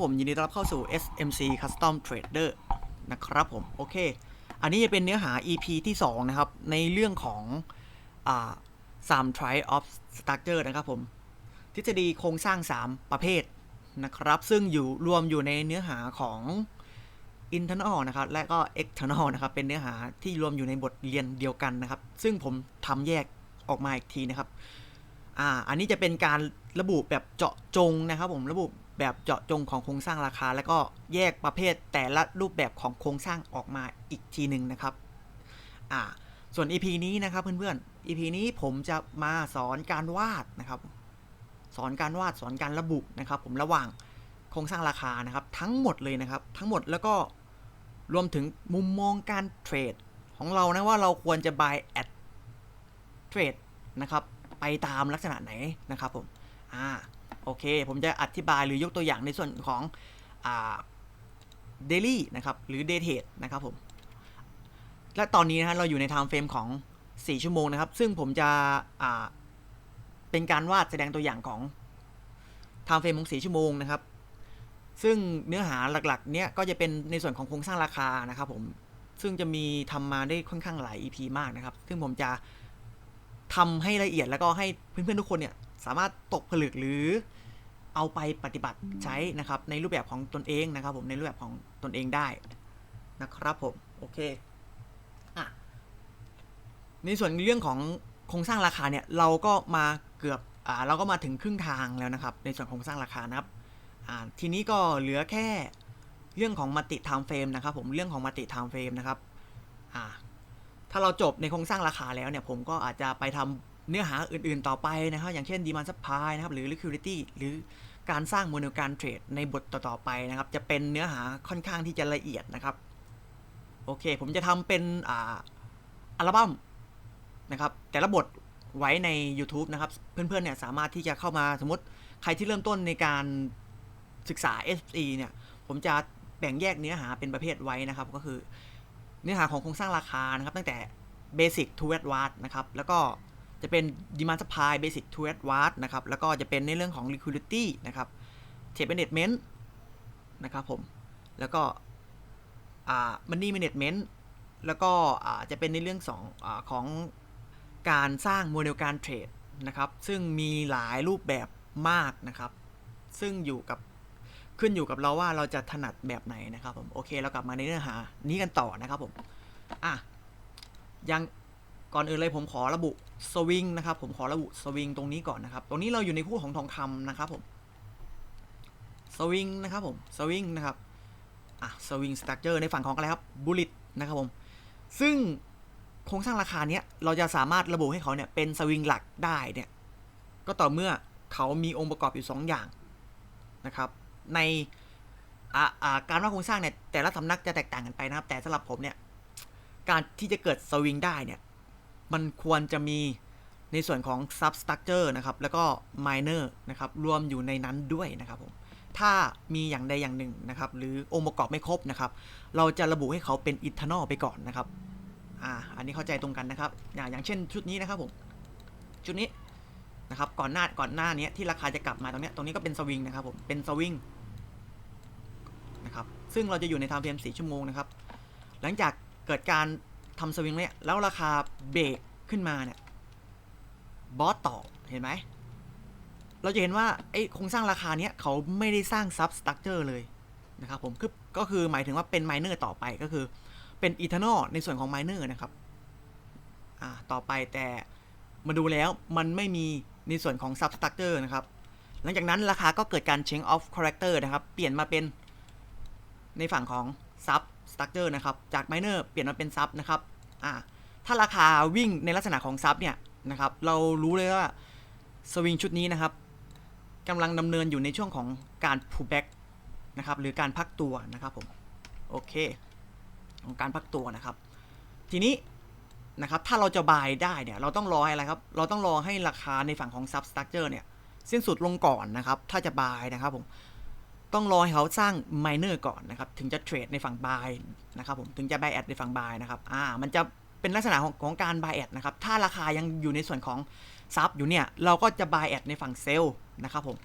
ผมยินดีต้อนรับเข้าสู่ SMC Custom Trader นะครับผม โอเค อันนี้จะเป็นเนื้อหา EP ที่ 2 นะครับ ในเรื่องของอ่า3 try of structure นะครับผม ทฤษฎีโครงสร้าง 3 ประเภทนะครับ ซึ่งอยู่รวมอยู่ในเนื้อหาของ internal นะครับ และก็ external นะครับ เป็นเนื้อหาที่รวมอยู่ในบทเรียนเดียวกันนะครับ ซึ่งผมทำแยกออกมาอีกทีนะครับ อ่า อันนี้จะเป็นการระบุแบบเจาะจงนะครับผม ระบุ แบบเจาะจงของโครงสร้างราคา แล้วก็แยกประเภทแต่ละรูปแบบของโครงสร้างออกมาอีกทีหนึ่งนะครับอ่าส่วน EP นี้นะครับเพื่อนๆ EP นี้ผมจะมาสอนการวาดนะครับ สอนการวาดสอนการระบุนะครับ ผมระหว่างโครงสร้างราคานะครับ ทั้งหมดเลยนะครับ ทั้งหมดแล้วก็รวมถึงมุมมองการเทรดของเรานะว่าเราควรจะ buy at trade นะครับ ไปตามลักษณะไหนนะครับผม อ่า โอเค ผมจะอธิบายหรือยกตัวอย่างในส่วนของอ่า daily นะครับ หรือ day trade นะครับผม และตอนนี้นะฮะเราอยู่ใน time frame ของ 4 ชั่วโมงนะครับ ซึ่งผมจะเป็นการวาดแสดงตัวอย่างของ time frame ของ 4 ชั่วโมงนะครับ ซึ่งเนื้อหาหลักๆ เนี้ยก็จะเป็นในส่วนของโครงสร้างราคานะครับผม ซึ่งจะมีทำมาได้ค่อนข้างหลาย EP มากนะครับ ซึ่งผมจะทำให้ละเอียดแล้วก็ให้เพื่อนๆทุกคนเนี่ยสามารถตกผลึกหรือ เอาไปปฏิบัติใช้นะครับในรูปแบบของตนเองนะครับผมในรูปแบบของตนเองได้นะครับผมโอเคอะในส่วนเรื่องของโครงสร้างราคาเนี่ยเราก็มาเกือบอ่าเราก็มาถึงครึ่งทางแล้วนะครับ ในส่วนโครงสร้างราคานะครับอ่าทีนี้ก็เหลือแค่เรื่องของมัติไทม์เฟรมนะครับผมเรื่องของมัติไทม์เฟรมนะครับอ่าถ้าเราจบในโครงสร้างราคาแล้วเนี่ยผมก็อาจจะไปทำเนื้อหาอื่นๆต่อไปนะครับ อย่างเช่น demand supply นะครับ หรือ liquidity หรือ การสร้างโมเดลการเทรดในบทต่อๆไปนะครับ จะเป็นเนื้อหาค่อนข้างที่จะละเอียดนะครับ โอเค ผมจะทำเป็นอ่าอัลบั้มนะครับ แต่ละบทไว้ใน YouTube นะครับ เพื่อนๆเนี่ยสามารถที่จะเข้ามาสมมติใครที่เริ่มต้นในการศึกษา SE เนี่ยผมจะแบ่งแยกเนื้อหาเป็นประเภทไว้นะครับ ก็คือเนื้อหาของโครงสร้างราคานะครับ ตั้งแต่ Basic to Advanced นะครับ แล้วก็ จะเป็น Demand Supply Basic to Advanced นะครับ แล้วก็จะเป็นในเรื่องของ Liquidity นะครับ Trade Management นะครับผม แล้วก็ Money Management แล้วก็จะเป็นในเรื่องสองอของการสร้างโมเดลการเทรดนะครับ ซึ่งมีหลายรูปแบบมากนะครับ ซึ่งอยู่กับขึ้นอยู่กับเราว่าเราจะถนัดแบบไหนนะครับผม โอเค เรากลับมาในเนื้อหานี้กันต่อนะครับผม อะ ยัง ก่อนอื่นเลยผมขอระบุสวิงนะครับ ผมขอระบุสวิงตรงนี้ก่อนนะครับ ตรงนี้เราอยู่ในคู่ของทองคำนะครับผมสวิงนะครับผมสวิงนะครับอะสวิงสตั๊กเจอร์ในฝั่งของอะไรครับบุลิตนะครับผม ซึ่งโครงสร้างราคาเนี้ยเราจะสามารถระบุให้เขาเนี่ยเป็นสวิงหลักได้เนี่ยก็ต่อเมื่อเขามีองค์ประกอบอยู่สองอย่างนะครับในการว่าโครงสร้างเนี่ยแต่ละสำนักจะแตกต่างกันไปนะครับ แต่สำหรับผมเนี่ยการที่จะเกิดสวิงได้เนี่ย มันควรจะมีในส่วนของ substructure นะครับ แล้วก็ minor นะครับ รวมอยู่ในนั้นด้วยนะครับผม ถ้ามีอย่างใดอย่างหนึ่งนะครับ หรือองค์ประกอบไม่ครบนะครับ เราจะระบุให้เขาเป็น internal ไปก่อนนะครับ อ่า อันนี้เข้าใจตรงกันนะครับ อย่างเช่นชุดนี้นะครับผม ชุดนี้นะครับ ก่อนหน้า ก่อนหน้านี้ที่ราคาจะกลับมาตรงนี้ ตรงนี้ก็เป็นสวิงนะครับผม เป็นสวิงนะครับ ซึ่งเราจะอยู่ในไทม์เฟรม4ชั่วโมงนะครับ หลังจากเกิดการ ทำสวิงเนี่ยแล้วราคาเบรกขึ้นมาเนี่ยบอสต่อเห็นไหม เราจะเห็นว่าไอ้โครงสร้างราคาเนี้ยเขาไม่ได้สร้างซับสตั๊กเจอร์เลยนะครับผมคือก็คือหมายถึงว่าเป็นไมเนอร์ต่อไปก็คือเป็นอีเทนอลในส่วนของไมเนอร์นะครับอ่าต่อไปแต่มาดูแล้วมันไม่มีในส่วนของ substructure นะครับ หลังจากนั้นราคาก็เกิดการ change of character นะครับ เปลี่ยนมาเป็นในฝั่งของ substructure นะครับ จาก minor เปลี่ยนมาเป็น sub นะครับอ่าถ้าราคาวิ่งในลักษณะของ sub เนี่ยนะครับ เรารู้เลยว่าสวิงชุดนี้นะครับกำลังดำเนินอยู่ในช่วงของการ pullback นะครับ หรือการพักตัวนะครับผม โอเค ของการพักตัวนะครับ ทีนี้นะครับ ถ้าเราจะบายได้เนี่ย เราต้องรอให้อะไรครับ เราต้องรอให้ราคาในฝั่งของ substructure เนี่ย สิ้นสุดลงก่อนนะครับ ถ้าจะบายนะครับผม ต้องรอให้เขาสร้าง miner ก่อนนะครับ ถึงจะเทรดในฝั่ง buy นะครับผม ถึงจะ buy at ในฝั่ง buy นะครับ อ่า มันจะเป็นลักษณะของของการ buy at นะครับ ถ้าราคายังอยู่ในส่วนของซับอยู่เนี่ย เราก็จะ buy at ในฝั่ง sell นะครับผม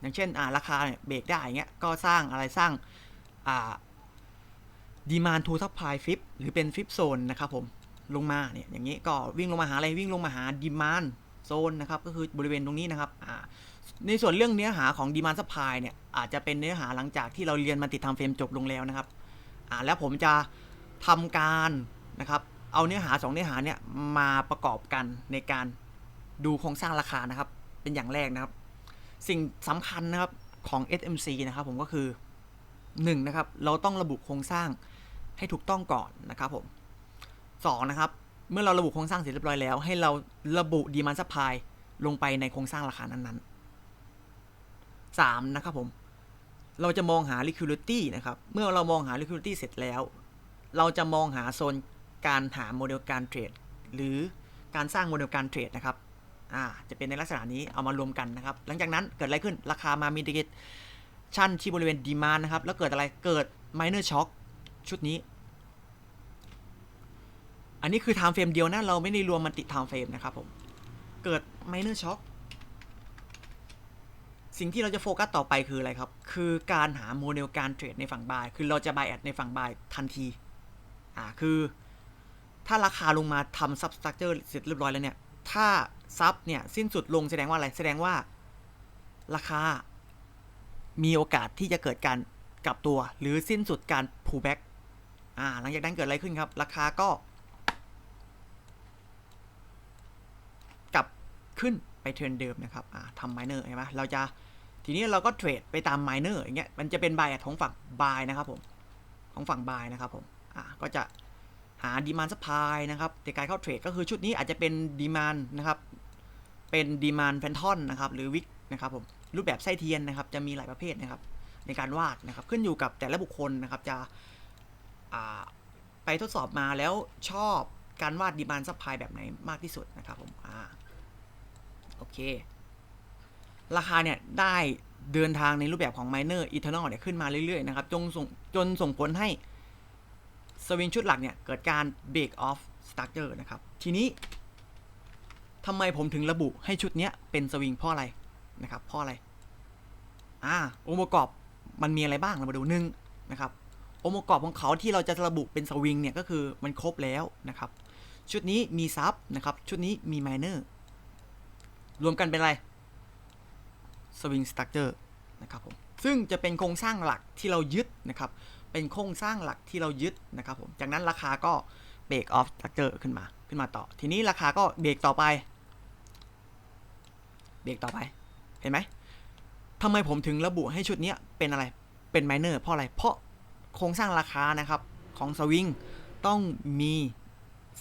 อย่างเช่น อ่า ราคาเนี่ยเบรกได้อย่างเงี้ย ก็สร้างอะไรสร้าง อ่าดีมานทูทัพพายฟิปหรือเป็นฟิปโซนนะครับผม ลงมาเนี่ย อย่างนี้ก็วิ่งลงมาหาอะไร วิ่งลงมาหาดีมานโซนนะครับ ก็คือบริเวณตรงนี้นะครับ อ่า ในส่วนเรื่องเนื้อหาของดีมานซัพพลายเนี่ยอาจจะเป็นเนื้อหาหลังจากที่เราเรียนมาติดทำเฟรมจบลงแล้วนะครับอ่าแล้วผมจะทำการนะครับเอาเนื้อหาสองเนื้อหาเนี่ยมาประกอบกันในการดูโครงสร้างราคานะครับ เป็นอย่างแรกนะครับ สิ่งสำคัญนะครับของ SMC นะครับผมก็คือ1นะครับเราต้องระบุโครงสร้างให้ถูกต้องก่อนนะครับผม2นะครับเมื่อเราระบุโครงสร้างเสร็จเรียบร้อยแล้ว ให้เราระบุ demand supply ลงไปในโครงสร้างราคานั้นๆ 3 นะครับผม เราจะมองหา liquidity นะครับ เมื่อเรามองหา liquidity เสร็จแล้ว เราจะมองหาโซนการหาโมเดลการเทรด หรือการสร้างโมเดลการเทรดนะครับ อ่า จะเป็นในลักษณะนี้เอามารวมกันนะครับ หลังจากนั้นเกิดอะไรขึ้น ราคามามีดิเกตชั่นที่บริเวณดีมานนะครับ แล้วเกิดอะไร เกิด minor shock ชุดนี้ อันนี้คือ time frame เดียวนะ เราไม่ได้รวมมันติด time frame นะครับผม เกิด minor shock สิ่งที่เราจะโฟกัสต่อไปคืออะไรครับ คือการหาโมเดลการเทรดในฝั่งบาย คือเราจะ buy at ในฝั่งบายทันที อ่า คือ ถ้าราคาลงมาทำ substructure เสร็จเรียบร้อยแล้วเนี่ย ถ้าซับเนี่ยสิ้นสุดลงแสดงว่าอะไร แสดงว่า ราคา มีโอกาสที่จะเกิดการกลับตัว หรือสิ้นสุดการ pullback อ่า หลังจากนั้นเกิดอะไรขึ้นครับ ราคาก็ กลับขึ้นไปเทรนเดิมนะครับ อ่าทำ minor ใช่ไหมเราจะ ทีนี้เราก็เทรดไปตาม minor อย่างเงี้ยมันจะเป็น buy at ของฝั่ง buy นะครับผมของฝั่ง buy นะครับผมอ่าก็จะหาดีมานสปายนะครับในการเข้าเทรดก็คือชุดนี้อาจจะเป็นดีมานนะครับเป็นดีมานแฟนทอนนะครับหรือวิกนะครับผมรูปแบบไส้เทียนนะครับจะมีหลายประเภทนะครับในการวาดนะครับขึ้นอยู่กับแต่ละบุคคลนะครับจะไปทดสอบมาแล้วชอบการวาดดีมานสปายแบบไหนมากที่สุดนะครับผมอ่าโอเค ราคาเนี่ยได้เดินทางในรูปแบบของ Miner Eternal เนี่ยขึ้นมาเรื่อยๆนะครับจนส่งจนส่งผลให้สวิงชุดหลักเนี่ยเกิดการ break off structure นะครับทีนี้ทำไมผมถึงระบุให้ชุดเนี้ยเป็นสวิงเพราะอะไรนะครับเพราะอะไรอ่าองค์ประกอบมันมีอะไรบ้างเรามาดูหนึ่งนะครับองค์ประกอบของเขาที่เราจะระบุเป็นสวิงเนี่ยก็คือมันครบแล้วนะครับชุดนี้มีซับนะครับชุดนี้มีไมเนอร์รวมกันเป็นอะไร สวิงสตั๊กเจอร์นะครับผมซึ่งจะเป็นโครงสร้างหลักที่เรายึดนะครับ เป็นโครงสร้างหลักที่เรายึดนะครับผมจากนั้นราคาก็เบรกออฟสตั๊กเจอร์ขึ้นมาขึ้นมาต่อ ทีนี้ราคาก็เบรกต่อไปเบรกต่อไปเห็นไหมทำไมผมถึงระบุให้ชุดนี้เป็นอะไรเป็นไมเนอร์เพราะอะไรเพราะโครงสร้างราคานะครับของสวิงต้องมี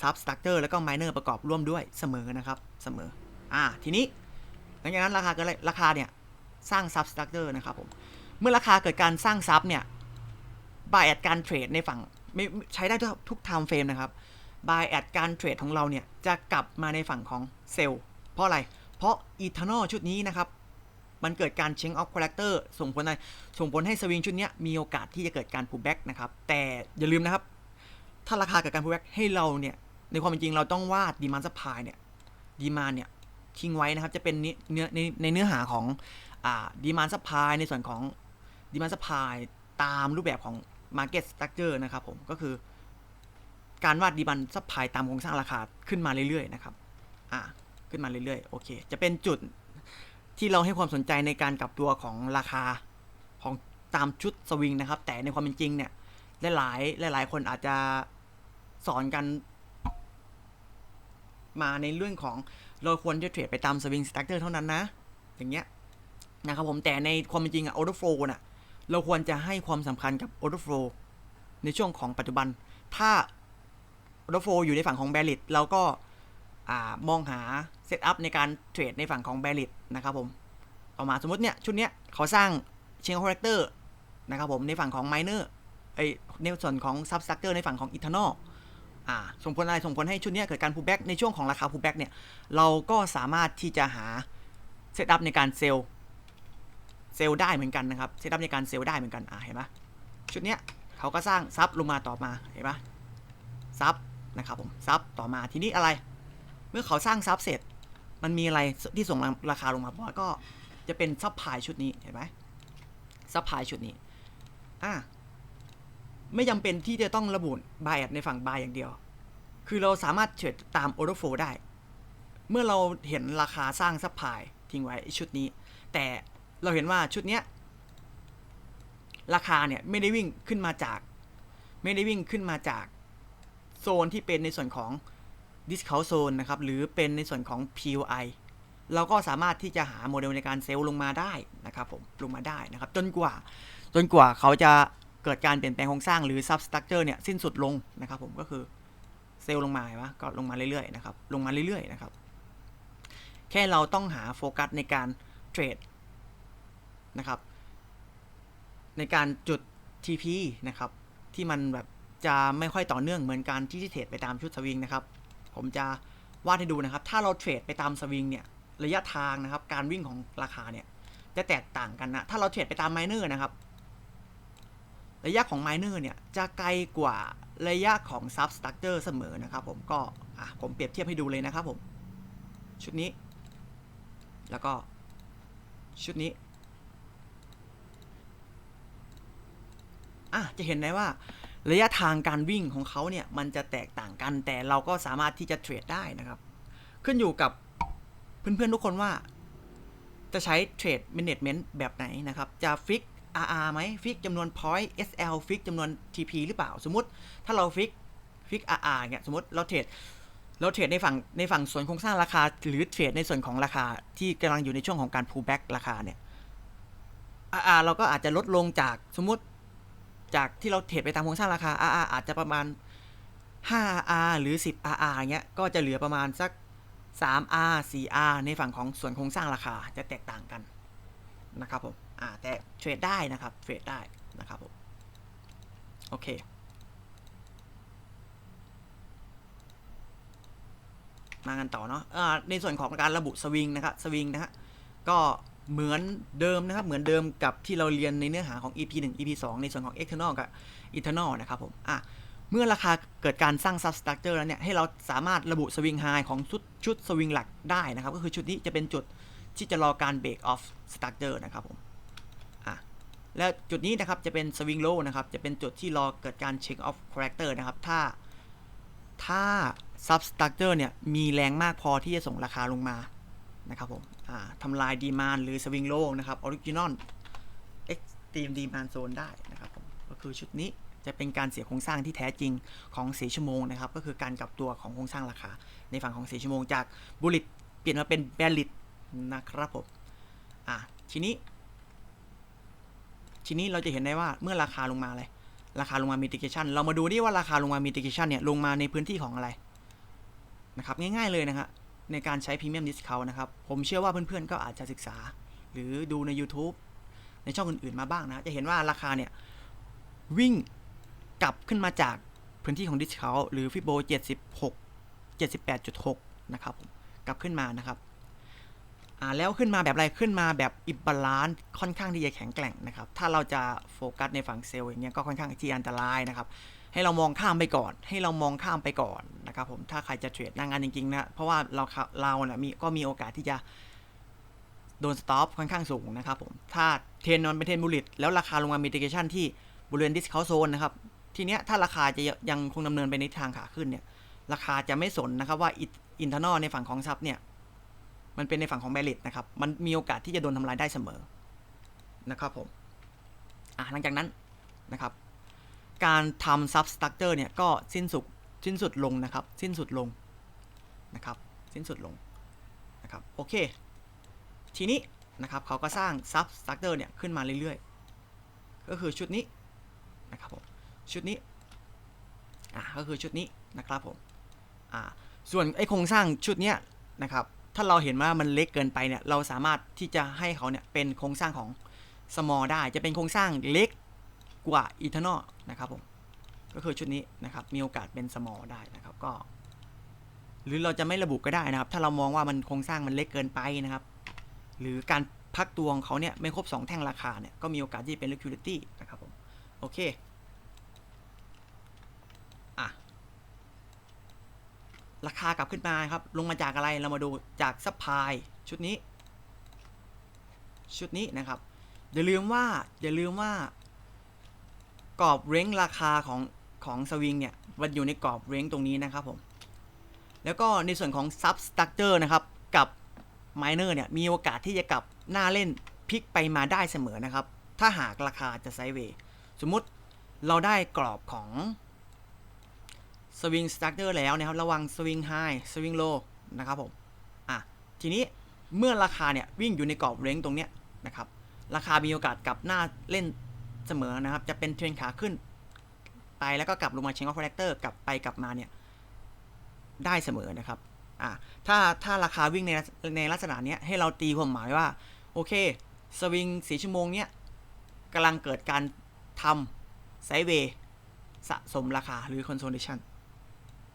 ซับสตั๊กเจอร์แล้วก็ไมเนอร์ประกอบร่วมด้วยเสมอนะครับเสมออ่าทีนี้หลังจากนั้นราคากิดอะไรราคาเนี่ย สร้างซับสตั๊กเจอร์นะครับผม เมื่อราคาเกิดการสร้างซับเนี่ยบายแอดการเทรดในฝั่งไม่ใช้ได้ทุกไทม์เฟรมนะครับบายแอดการเทรดของเราเนี่ย จะกลับมาในฝั่งของเซลล์เพราะอะไร เพราะอีเทอร์นอลชุดนี้นะครับ มันเกิดการเชงออฟคาแรคเตอร์ส่งผลอะไรส่งผลให้สวิงชุดนี้มีโอกาสที่จะเกิดการ pull back นะครับ แต่อย่าลืมนะครับ ถ้าราคาเกิดการ pull back ให้เราเนี่ย ในความเป็นจริงเราต้องวาดดีมานสปายเนี่ยดีมานเนี่ยทิ้งไว้นะครับ จะเป็นเนื้อในในเนื้อหาของ ดีมานสปายในส่วนของดีมานสปายตามรูปแบบของ Market Structure นะครับผมก็คือ การวาดดีบันซัพพลายตามโครงสร้างราคาขึ้นมาเรื่อยๆนะครับอ่าขึ้นมาเรื่อยๆโอเค จะเป็นจุดที่เราให้ความสนใจในการกลับตัวของราคาของตามชุดสวิงนะครับ แต่ในความเป็นจริงเนี่ยหลายๆหลาย ๆ คนอาจจะสอนกันมาในเรื่องของเราควรจะเทรดไปตามสวิงสตั๊กเจอร์เท่านั้นนะ อย่างเงี้ย นะครับผมแต่ในความเป็นจริงอะออเดอร์โฟลน่ะเราควรจะให้ความสำคัญกับออเดอร์โฟลในช่วงของปัจจุบัน ถ้าออเดอร์โฟลอยู่ในฝั่งของแบริตเราก็มองหาเซตอัพในการเทรดในฝั่งของแบริตนะครับผมต่อมาสมมติเนี่ยชุดเนี้ยเขาสร้างเชนคอร์เรคเตอร์นะครับผมในฝั่งของไมเนอร์ไอในส่วนของซับสตั๊กเจอร์ในฝั่งของอิทเทอร์นอลอ่ส่งผลอะไรส่งผลให้ชุดนี้เกิดการ pullback ในช่วงของราคา pullback เนี่ย เราก็สามารถที่จะหาเซตอัพในการเซลล์ เซลได้เหมือนกันนะครับเซตอัพในการเซลได้เหมือนกันอ่าเห็นปะชุดเนี้ยเขาก็สร้างซับลงมาต่อมาเห็นปะซับนะครับผมซับต่อมาทีนี้อะไร เมื่อเขาสร้างซับเสร็จ มันมีอะไรที่ส่งราคาลงมาบอสก็จะเป็นซับพายชุดนี้เห็นไหมซับพายชุดนี้อะไม่จำเป็นที่จะต้องระบุบายในฝั่งบายอย่างเดียว คือเราสามารถเทรดตามออเดอร์โฟได้ เมื่อเราเห็นราคาสร้างซับพายทิ้งไว้ชุดนี้ แต่ เราเห็นว่าชุดเนี้ยราคาเนี่ยไม่ได้วิ่งขึ้นมาจาก ไม่ได้วิ่งขึ้นมาจากโซนที่เป็นในส่วนของ discount zone นะครับ หรือเป็นในส่วนของ POI เราก็สามารถที่จะหาโมเดลในการเซลล์ลงมาได้นะครับผมลงมาได้นะครับ จนกว่า จนกว่าเขาจะเกิดการเปลี่ยนแปลงโครงสร้างหรือ substructure เนี่ยสิ้นสุดลงนะครับผมก็คือเซลล์ลงมาเห็นปะก็ลงมาเรื่อยๆนะครับลงมาเรื่อยๆนะครับ แค่เราต้องหาโฟกัสในการเทรด นะครับ ในการจุด TP นะครับ ที่มันแบบจะไม่ค่อยต่อเนื่องเหมือนการที่เทรดไปตามชุดสวิงนะครับ ผมจะวาดให้ดูนะครับ ถ้าเราเทรดไปตามสวิงเนี่ย ระยะทางนะครับ การวิ่งของราคาเนี่ย จะแตกต่างกันนะ ถ้าเราเทรดไปตามไมเนอร์นะครับ ระยะของไมเนอร์เนี่ย จะไกลกว่าระยะของซับสตั๊กเจอร์เสมอนะครับ ผม ก็ อะ ผมเปรียบเทียบให้ดูเลยนะครับผม ชุดนี้ แล้วก็ชุดนี้ อะจะเห็นได้ว่าระยะทางการวิ่งของเขาเนี่ยมันจะแตกต่างกันแต่เราก็สามารถที่จะเทรดได้นะครับ ขึ้นอยู่กับเพื่อนๆทุกคนว่า จะใช้เทรด management แบบไหนนะครับ จะฟิก RR ไหมฟิกจำนวน point SL ฟิกจำนวน TP หรือเปล่า สมมติถ้าเราฟิกฟิก RR เนี่ยสมมติเราเทรดเราเทรดในฝั่งในฝั่งส่วนโครงสร้างราคา หรือเทรดในส่วนของราคาที่กำลังอยู่ในช่วงของการ pull back ราคาเนี่ย RR เราก็อาจจะลดลงจากสมมติ จากที่เราเทรดไปตามโครงสร้างราคา RR อาจจะประมาณ 5R หรือ 10RR เงี้ย ก็จะเหลือประมาณสัก 3R 4R ในฝั่งของส่วนโครงสร้างราคาจะแตกต่างกันนะครับผมอ่าแต่เทรดได้นะครับ เทรดได้นะครับผม โอเค มากันต่อเนาะอ่าในส่วนของการระบุสวิงนะครับ สวิงนะฮะ ก็ เหมือนเดิมนะครับ เหมือนเดิมกับที่เราเรียนในเนื้อหาของ EP 1 EP 2 ในส่วนของ external กับ internal นะครับผมอะเมื่อราคาเกิดการสร้าง substructure แล้วเนี่ย ให้เราสามารถระบุสวิงไฮของชุดชุดสวิงหลักได้นะครับ ก็คือชุดนี้จะเป็นจุดที่จะรอการ break off structure นะครับผมอะและจุดนี้นะครับจะเป็นสวิงโลนะครับ จะเป็นจุดที่รอเกิดการ check off character นะครับ ถ้าถ้า substructure เนี่ยมีแรงมากพอที่จะส่งราคาลงมา นะครับผมทำลายดีมานหรือสวิงโลนะครับ original extreme demand zone ได้นะครับผมก็คือชุดนี้จะเป็นการเสียโครงสร้างที่แท้จริงของสีชั่วโมงนะครับก็คือการกลับตัวของโครงสร้างราคา ในฝั่งของสีชั่วโมงจากบุลิตเปลี่ยนมาเป็นแบลิตนะครับผมอะทีนี้ ทีนี้เราจะเห็นได้ว่าเมื่อราคาลงมาอะไรราคาลงมา mitigation เรามาดูดิว่าราคาลงมา mitigation เนี่ยลงมาในพื้นที่ของอะไรนะครับง่ายๆเลยนะครับ ในการใช้ premium discount นะครับ ผมเชื่อว่าเพื่อนๆ ก็อาจจะศึกษา หรือดูใน YouTube ในช่องอื่นๆ มาบ้างนะ จะเห็นว่าราคาเนี่ย วิ่งกลับขึ้นมาจากพื้นที่ของ discount หรือ Fibo 76 78.6 นะครับกลับขึ้นมานะครับอ่าแล้วขึ้นมาแบบอะไรขึ้นมาแบบอิบบาลานซ์ค่อนข้างที่จะแข็งแกร่งนะครับ ถ้าเราจะโฟกัสในฝั่งเซลล์อย่างเงี้ยก็ค่อนข้างที่อันตรายนะครับ ให้เรามองข้ามไปก่อน ให้เรามองข้ามไปก่อนนะครับผมถ้าใครจะเทรดหน้างานจริงๆนะเพราะว่าเราเราเนี่ยมีก็มีโอกาสที่จะโดนสต็อปค่อนข้างสูงนะครับผมถ้าเทนนอนเป็นเทนบูลิตแล้วราคาลงมามีดิเกชันที่บริเวณดิสคาวโซนนะครับทีเนี้ยถ้าราคาจะยังคงดำเนินไปในทางขาขึ้นเนี่ยราคาจะไม่สนนะครับว่าอินเทอร์นอลในฝั่งของซับเนี่ยมันเป็นในฝั่งของแบลิตนะครับ มันมีโอกาสที่จะโดนทำลายได้เสมอนะครับผม อะหลังจากนั้นนะครับ การทำซับสตั๊กเจอร์เนี่ยก็สิ้นสุดสิ้นสุดลงนะครับ สิ้นสุดลงนะครับ สิ้นสุดลงนะครับ โอเค ทีนี้นะครับเขาก็สร้างซับสตั๊กเจอร์เนี่ยขึ้นมาเรื่อยๆ ก็คือชุดนี้นะครับผมชุดนี้อะก็คือชุดนี้นะครับผมอ่าส่วนไอโครงสร้างชุดเนี้ยนะครับถ้าเราเห็นว่ามันเล็กเกินไปเนี่ยเราสามารถที่จะให้เขาเนี่ยเป็นโครงสร้างของ small ได้จะเป็นโครงสร้างเล็กกว่า eternal นะครับผมก็คือชุดนี้นะครับมีโอกาสเป็น small ได้นะครับก็ หรือเราจะไม่ระบุก็ได้นะครับ ถ้าเรามองว่ามันโครงสร้างมันเล็กเกินไปนะครับ หรือการพักตัวของเขาเนี่ยไม่ครบ 2 แท่งราคาเนี่ยก็มีโอกาสที่เป็น liquidity นะครับผมโอเคอะราคากลับขึ้นมาครับ ลงมาจากอะไรเรามาดูจากซัพพลายชุดนี้ ชุดนี้นะครับอย่าลืมว่าอย่าลืมว่า กรอบเร้งราคาของของสวิงเนี่ยมันอยู่ในกรอบเร้งตรงนี้นะครับผม แล้วก็ในส่วนของ Sub Structure นะครับ กับ Miner เนี่ยมีโอกาสที่จะกลับหน้าเล่นพลิกไปมาได้เสมอนะครับ ถ้าหากราคาจะไซด์เวย์สมมุติเราได้กรอบของ Swing Structure แล้วนะครับ ระวัง Swing High Swing Low นะครับผมอะทีนี้เมื่อราคาเนี่ยวิ่งอยู่ในกรอบเร้งตรงเนี้ยนะครับ ราคามีโอกาสกลับหน้าเล่น เสมอนะครับ จะเป็นเทรนขาขึ้น ไปแล้วก็กลับลงมาเชงออฟคาแรคเตอร์กลับไปกลับมาเนี่ยได้เสมอนะครับอ่าถ้าถ้าราคาวิ่งในในลักษณะเนี้ยให้เราตีความหมายว่า โอเคสวิงสีชั่วโมงเนี้ยกำลังเกิดการทำไซด์เวย์สะสมราคาหรือ consolidation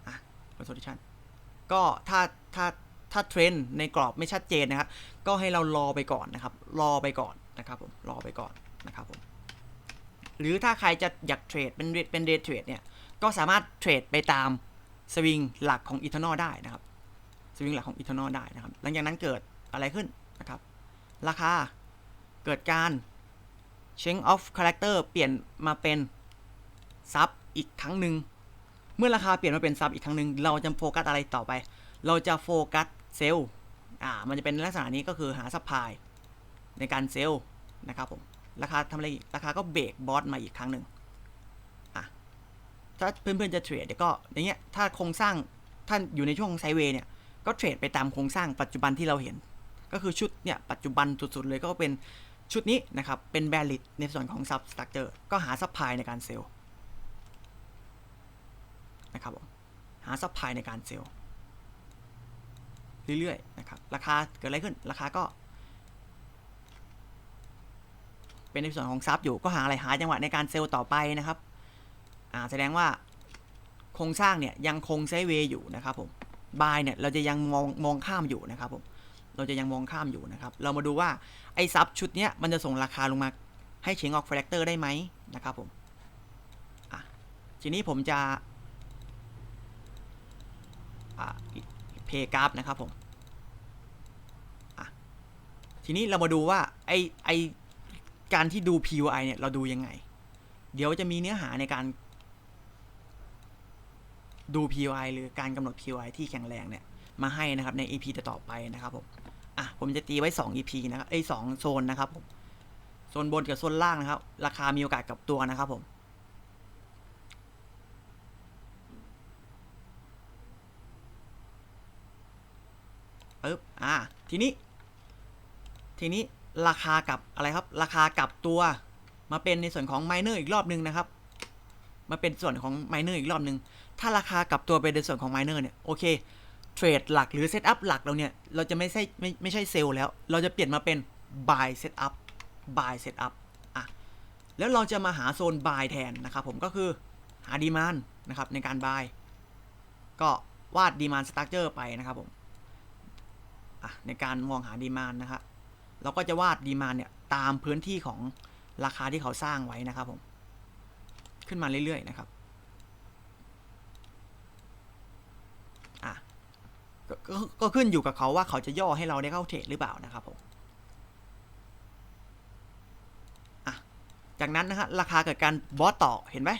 อะ consolidation ก็ถ้าถ้าถ้าเทรนในกรอบไม่ชัดเจนนะครับ ก็ให้เรารอไปก่อนนะครับ รอไปก่อนนะครับผม รอไปก่อนนะครับผม หรือถ้าใครจะอยากเทรดเป็นเป็นเดย์เทรดเนี่ย ก็สามารถเทรดไปตามสวิงหลักของอีเทอร์นอได้นะครับ สวิงหลักของอีเทอร์นอได้นะครับ หลังจากนั้นเกิดอะไรขึ้นนะครับ ราคาเกิดการ change of character เปลี่ยนมาเป็นซับอีกครั้งหนึ่ง เมื่อราคาเปลี่ยนมาเป็นซับอีกครั้งหนึ่ง เราจะโฟกัสอะไรต่อไป เราจะโฟกัสเซลล์ อ่า มันจะเป็นลักษณะนี้ก็คือหาซัพพลายในการเซลล์นะครับผม ราคาทำอะไรอีก ราคาก็เบรกบอสมาอีกครั้งหนึ่งอะถ้าเพื่อนๆจะเทรดเดี๋ยวก็อย่างเงี้ยถ้าโครงสร้างท่านอยู่ในช่วงไซเวย์เนี่ยก็เทรดไปตามโครงสร้างปัจจุบันที่เราเห็น ก็คือชุดเนี่ยปัจจุบันสุดๆเลยก็เป็นชุดนี้นะครับ เป็นแบลิดในส่วนของซับสตั๊กเจอร์ก็หาซัพพลายในการเซลล์นะครับผมหาซัพพลายในการเซลล์เรื่อยๆนะครับราคาเกิดอะไรขึ้นราคาก็ เป็นในส่วนของซับอยู่ก็หาอะไรหาจังหวะในการเซลล์ต่อไปนะครับอ่าแสดงว่าโครงสร้างเนี่ยยังคงไซเวย์อยู่นะครับผมบายเนี่ยเราจะยังมองมองข้ามอยู่นะครับผมเราจะยังมองข้ามอยู่นะครับ เรามาดูว่าไอ้ซับชุดเนี้ยมันจะส่งราคาลงมาให้เชงออกแฟลกเตอร์ได้ไหมนะครับผมอะทีนี้ผมจะอ่าเพย์กราฟนะครับผมอะทีนี้เรามาดูว่าไอไอ การที่ดู PUI เนี่ย เราดูยังไง เดี๋ยวจะมีเนื้อหาในการดู PUI หรือการกำหนด PUI ที่แข็งแรงเนี่ย มาให้นะครับใน EP ต่อไปนะครับผม อะ ผมจะตีไว้ 2 EP นะครับไอ้สองโซนนะครับผม โซนบนกับโซนล่างนะครับ ราคามีโอกาสกับตัวนะครับผมปึ๊บอ่าทีนี้ ทีนี้ ราคากับอะไรครับ ราคากับตัว มาเป็นในส่วนของไมเนอร์อีกรอบหนึ่งนะครับ มาเป็นส่วนของไมเนอร์อีกรอบหนึ่งถ้าราคากับตัวไปในส่วนของไมเนอร์เนี่ยโอเคเทรดหลักหรือเซตอัพหลักเราเนี่ย เราจะไม่ใช่ไม่ไม่ใช่เซลล์แล้ว เราจะเปลี่ยนมาเป็น buy set up buy set up อะ แล้วเราจะมาหาโซน buy แทนนะครับผมก็คือหาดีมานนะครับในการ buy ก็วาดดีมานสตั๊กเจอร์ไปนะครับผม อะ ในการมองหาดีมานนะครับ เราก็จะวาดดีมานเนี่ยตามพื้นที่ของราคาที่เขาสร้างไว้นะครับผมขึ้นมาเรื่อยๆนะครับอะกก็ก็ขึ้นอยู่กับเขาว่าเขาจะย่อให้เราได้เข้าเทรดหรือเปล่านะครับผมอะจากนั้นนะฮะราคาเกิดการบอสต่อเห็นไหม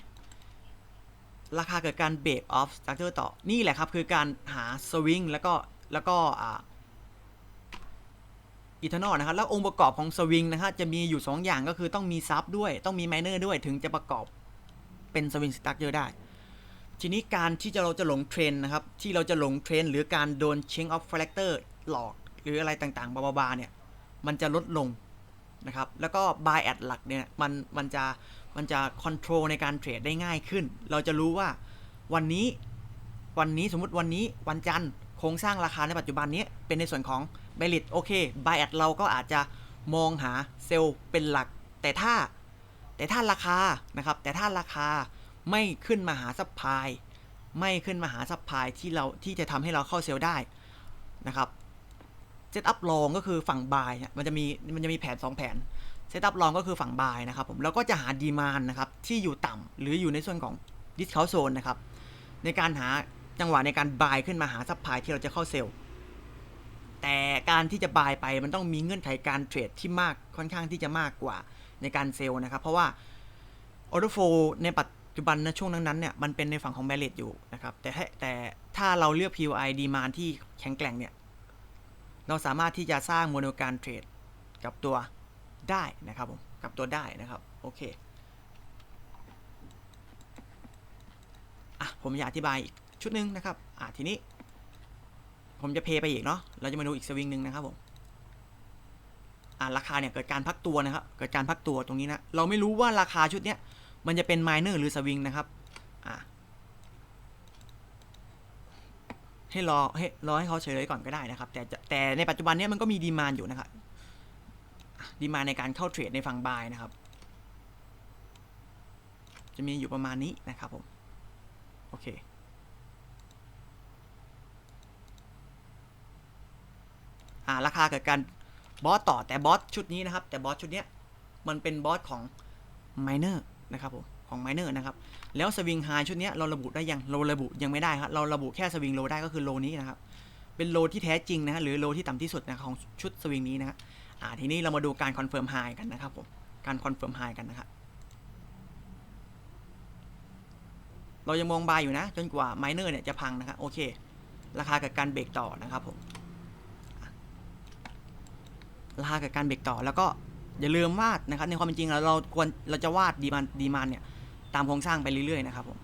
ราคาเกิดการเบรกออฟสตรัคเจอร์ต่อนี่แหละครับคือการหาสวิงแล้วก็แล้วก็อ่า อีเทอร์นอลนะครับแล้วองค์ประกอบของสวิงนะครับจะมีอยู่ 2 อย่างก็คือต้องมีซับด้วยต้องมีไมเนอร์ด้วยถึงจะประกอบเป็นสวิงสตั๊กเจอร์ได้ ทีนี้การที่จะเราจะหลงเทรนด์นะครับที่เราจะหลงเทรนหรือการโดนเชงออฟแฟลกเตอร์หลอกหรืออะไรต่างๆบาบาเนี่ยมันจะลดลงนะครับแล้วก็ buy at หลักเนี่ยมันมันจะมันจะคอนโทรลในการเทรดได้ง่ายขึ้น เราจะรู้ว่าวันนี้วันนี้สมมุติวันนี้วันจันทร์โครงสร้างราคาในปัจจุบันนี้เป็นในส่วนของ เบลิตโอเค buy at เราก็อาจจะมองหาเซลล์เป็นหลัก แต่ถ้าแต่ถ้าราคานะครับ แต่ถ้าราคาไม่ขึ้นมาหาซัพพลายไม่ขึ้นมาหาซัพพลายที่เราที่จะทำให้เราเข้าเซลล์ได้นะครับเซตอัพลองก็คือฝั่ง buy เนี่ยมันจะมีมันจะมีแผน 2 แผนเซตอัพลองก็คือฝั่ง buy นะครับผมแล้วก็จะหาดีมานนะครับที่อยู่ต่ำหรืออยู่ในส่วนของ discount zone นะครับในการหาจังหวะในการ buy ขึ้นมาหาซัพพลายที่เราจะเข้าเซลล์ แต่การที่จะบายไปมันต้องมีเงื่อนไขการเทรดที่มากค่อนข้างที่จะมากกว่าในการเซลล์นะครับ เพราะว่าออ t o โฟในปัจจุบันนะช่วงนั้นๆเนี่ยมันเป็นในฝั่งของแบลเลตอยู่นะครับ แต่แต่ถ้าเราเลือก POI ดีมานที่แข็งแกร่งเนี่ย เราสามารถที่จะสร้างโมเดลการเทรดกับตัวได้นะครับผมกับตัวได้นะครับ โอเคอะผมอยากอธิบายอีกชุดหนึ่งนะครับอะทีนี้ ผมจะเพย์ไปอีกเนาะ เราจะมาดูอีกสวิงหนึ่งนะครับผมอะราคาเนี่ยเกิดการพักตัวนะครับ เกิดการพักตัวตรงนี้นะ เราไม่รู้ว่าราคาชุดเนี้ยมันจะเป็นไมเนอร์หรือสวิงนะครับ อะให้รอให้รอให้เขาเฉลยก่อนก็ได้นะครับ แต่แต่ในปัจจุบันเนี้ยมันก็มีดีมานอยู่นะครับดีมานในการเข้าเทรดในฝั่งบายนะครับ จะมีอยู่ประมาณนี้นะครับผม โอเค อ่าราคาเกิดการบอสต่อแต่บอสชุดนี้นะครับ แต่บอสชุดเนี้ยมันเป็นบอสของไมเนอร์นะครับผมของไมเนอร์นะครับ แล้วสวิงไฮชุดนี้เราระบุได้ยังเราระบุยังไม่ได้ครับเราระบุแค่สวิงโลได้ก็คือโลนี้นะครับ เป็นโลที่แท้จริงนะฮะหรือโลที่ต่ำที่สุดนะของชุดสวิงนี้นะฮะอ่าทีนี้เรามาดูการคอนเฟิร์มไฮกันนะครับผมการคอนเฟิร์มไฮกันนะครับเรายังมองบายอยู่นะ จนกว่าไมเนอร์เนี่ยจะพังนะครับโอเค ราคากับการเบรกต่อนะครับผมอะ ราคากับการเบรกต่อ แล้วก็อย่าลืมวาดนะครับ ในความเป็นจริงเราเราควรเราจะวาดดีมานดีมานเนี่ยตามโครงสร้างไปเรื่อยๆนะครับผม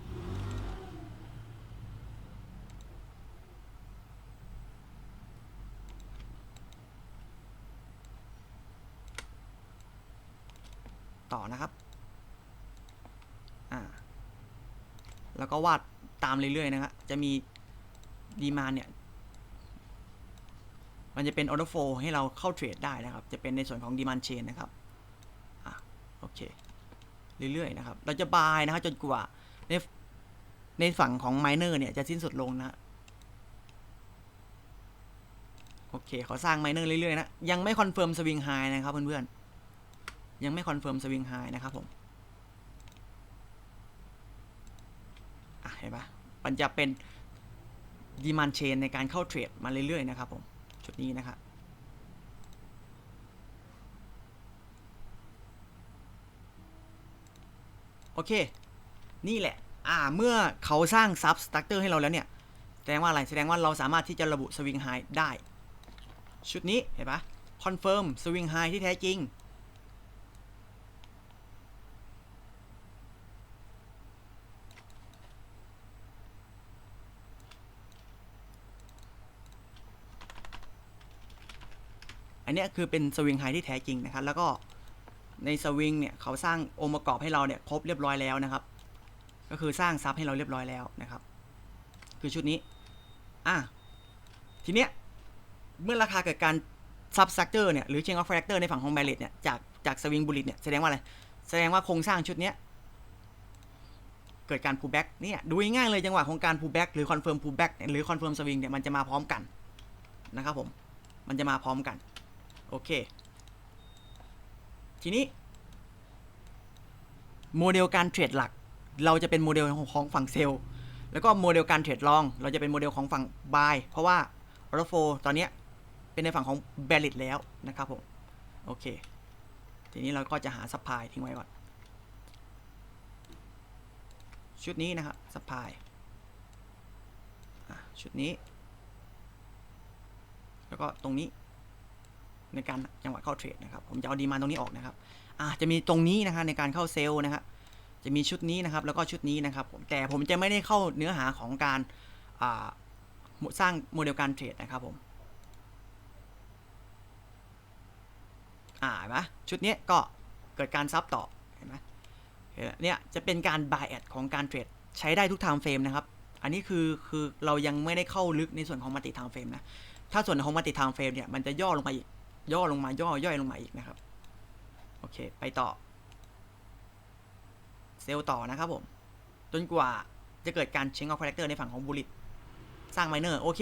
ต่อนะครับ อ่า แล้วก็วาดตามเรื่อยๆนะครับจะมีดีมาเนี่ย มันจะเป็นออ t o โฟให้เราเข้าเทรดได้นะครับ จะเป็นในส่วนของดีมานเชนนะครับอะโอเค เรื่อยๆนะครับ เราจะบายนะครับจนกว่าในในฝั่งของไมเนอร์เนี่ยจะสิ้นสุดลงนะโอเคขอสร้างไมเนอร์เรื่อยๆนะ ยังไม่คอนเฟิร์มสวิงไฮนะครับเพื่อนๆ ยังไม่คอนเฟิร์มสวิงไฮนะครับผมเห็นปะมันจะเป็นดีมานเชนในการเข้าเทรดมาเรื่อยๆนะครับผมุดนี้นะครับโอเค นี่แหละ อ่า เมื่อเขาสร้างซับสตั๊กเตอร์ให้เราแล้วเนี่ย แสดงว่าอะไร แสดงว่าเราสามารถที่จะระบุสวิงไฮได้ ชุดนี้ เห็นปะคอนเฟิร์มสวิงไฮที่แท้จริง อันนี้คือเป็นสวิงไฮที่แท้จริงนะครับ แล้วก็ในสวิงเนี่ยเขาสร้างองค์ประกอบให้เราเนี่ยครบเรียบร้อยแล้วนะครับ ก็คือสร้างซับให้เราเรียบร้อยแล้วนะครับ คือชุดนี้ อะ ทีเนี้ยเมื่อราคาเกิดการซับสตั๊กเจอร์เนี่ยหรือเชนออฟแฟกเตอร์ในฝั่งของแบลเลตเนี่ยจากจากสวิงบุลิตเนี่ยแสดงว่าอะไร แสดงว่าโครงสร้างชุดเนี้ยเกิดการพูแบ็กเนี่ยดูง่ายเลยจังหวะของการพูแบ็กหรือคอนเฟิร์มพูแบ็กหรือคอนเฟิร์มสวิงเนี่ยมันจะมาพร้อมกันนะครับผมมันจะมาพร้อมกัน โอเค ทีนี้ โมเดลการเทรดหลัก เราจะเป็นโมเดลของฝั่งเซลล์แล้วก็โมเดลการเทรดลอง เราจะเป็นโมเดลของฝั่งบายเพราะว่าออโ o โฟตอนนี้เป็นในฝั่งของแบลิตแล้วนะครับผม โอเค ทีนี้เราก็จะหาซัพพลายทิ้งไว้ก่อน ชุดนี้นะครับซัพพลายชุดนี้ แล้วก็ตรงนี้ ในการจังหวะเข้าเทรดนะครับ ผมจะเอาดีมานตรงนี้ออกนะครับอ่าจะมีตรงนี้นะครับในการเข้าเซลล์นะครับจะมีชุดนี้นะครับ แล้วก็ชุดนี้นะครับผมแต่ผมจะไม่ได้เข้าเนื้อหาของการสร้างโมเดลการเทรดนะครับผมอ่าเห็นไหมชุดนี้ก็เกิดการซับต่อเห็นไหมเนี่ยจะเป็นการ buy at ของการเทรดใช้ได้ทุก time frame นะครับ อันนี้คือคือเรายังไม่ได้เข้าลึกในส่วนของมัลติ time frame นะ ถ้าส่วนของมัลติ time frame เนี่ยมันจะย่อลงมาอีก ย่อลงมาย่อย่อยลงมาอีกนะครับ โอเค ไปต่อ เซลล์ต่อนะครับผม จนกว่าจะเกิดการเช็งออฟคาแรคเตอร์ในฝั่งของบุลิตสร้างไมเนอร์โอเค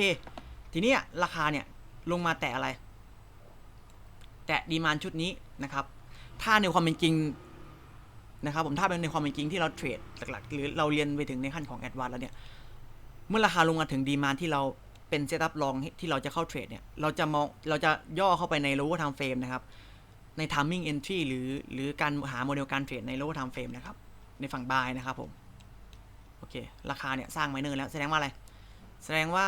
ทีนี้ราคาเนี่ย ลงมาแตะอะไร แตะดีมานชุดนี้นะครับ ถ้าในความเป็นจริงนะครับผมถ้าเป็นในความเป็นจริงที่เราเทรดหลักๆ หรือเราเรียนไปถึงในขั้นของแอดวานแล้วเนี่ย เมื่อราคาลงมาถึงดีมานที่เรา เป็นเซตอัพลองที่เราจะเข้าเทรดเนี่ย เราจะมองเราจะย่อเข้าไปใน lower time frame นะครับ ใน timing entry หรือหรือการหาโมเดลการเทรดใน lower time frame นะครับ ในฝั่ง buy นะครับผม โอเค ราคาเนี่ยสร้างไมเนอร์แล้วแสดงว่าอะไร แสดงว่า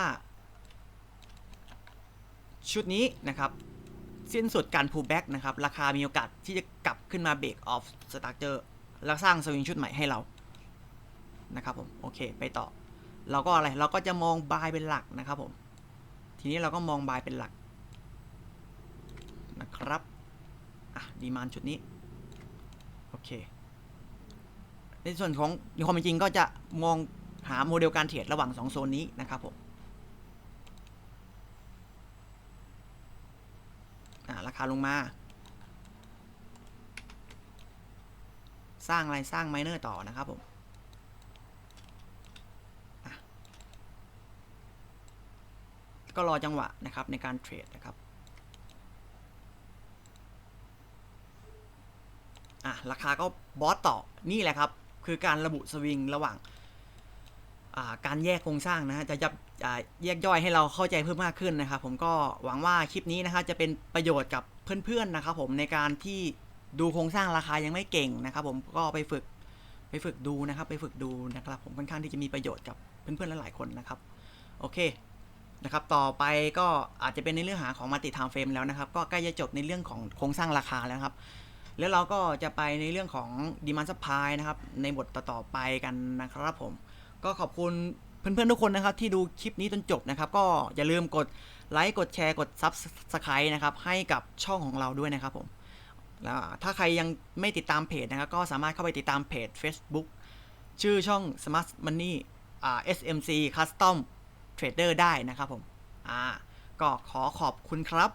ชุดนี้นะครับสิ้นสุดการ pullback นะครับ ราคามีโอกาสที่จะกลับขึ้นมา break off structure แล้วสร้างสวิงชุดใหม่ให้เรา นะครับผม โอเค ไปต่อ เราก็อะไรเราก็จะมอง buy เป็นหลักนะครับผม ทีนี้เราก็มอง buy เป็นหลักนะครับอะดีมานชุดนี้ โอเค ในส่วนของในความเป็นจริงก็จะมองหาโมเดลการเทรดระหว่าง 2 โซนนี้นะครับผมราคาลงมา สร้างอะไรสร้างไมเนอร์ต่อนะครับผมอะ ก็รอจังหวะนะครับในการเทรดนะครับอะราคาก็บอสต่อนี่แหละครับ คือการระบุสวิงระหว่างาการแยกโครงสร้างนะฮะจะยับแยกย่อยให้เราเข้าใจเพิ่มมากขึ้นนะครับ ผมก็หวังว่าคลิปนี้นะครับจะเป็นประโยชน์กับเพื่อนๆนะครับ ผมในการที่ดูโครงสร้างราคายังไม่เก่งนะครับ ผมก็ไปฝึกไปฝึกดูนะครับ ไปฝึกดูนะครับ ผมค่อนข้างที่จะมีประโยชน์กับเพื่อนๆหลายๆคนนะครับ โอเค นะครับต่อไปก็อาจจะเป็นในเรื่องหาของมาติ time frame แล้วนะครับ ก็ใกล้จะจบในเรื่องของโครงสร้างราคาแล้วครับ แล้วเราก็จะไปในเรื่องของ demand supply นะครับ ในบทต่อๆไปกันนะครับผม ก็ขอบคุณเพื่อนๆทุกคนนะครับ ที่ดูคลิปนี้จนจบนะครับ ก็อย่าลืมกดไลค์กดแชร์กด Subscribe นะครับ ให้กับช่องของเราด้วยนะครับผมแล้วถ้าใครยังไม่ติดตามเพจนะครับก็สามารถเข้าไปติดตามเพจ Facebook ชื่อช่อง Smart Money อ่า SMC Custom Trader ได้นะครับผมอ่าก็ขอขอบคุณครับ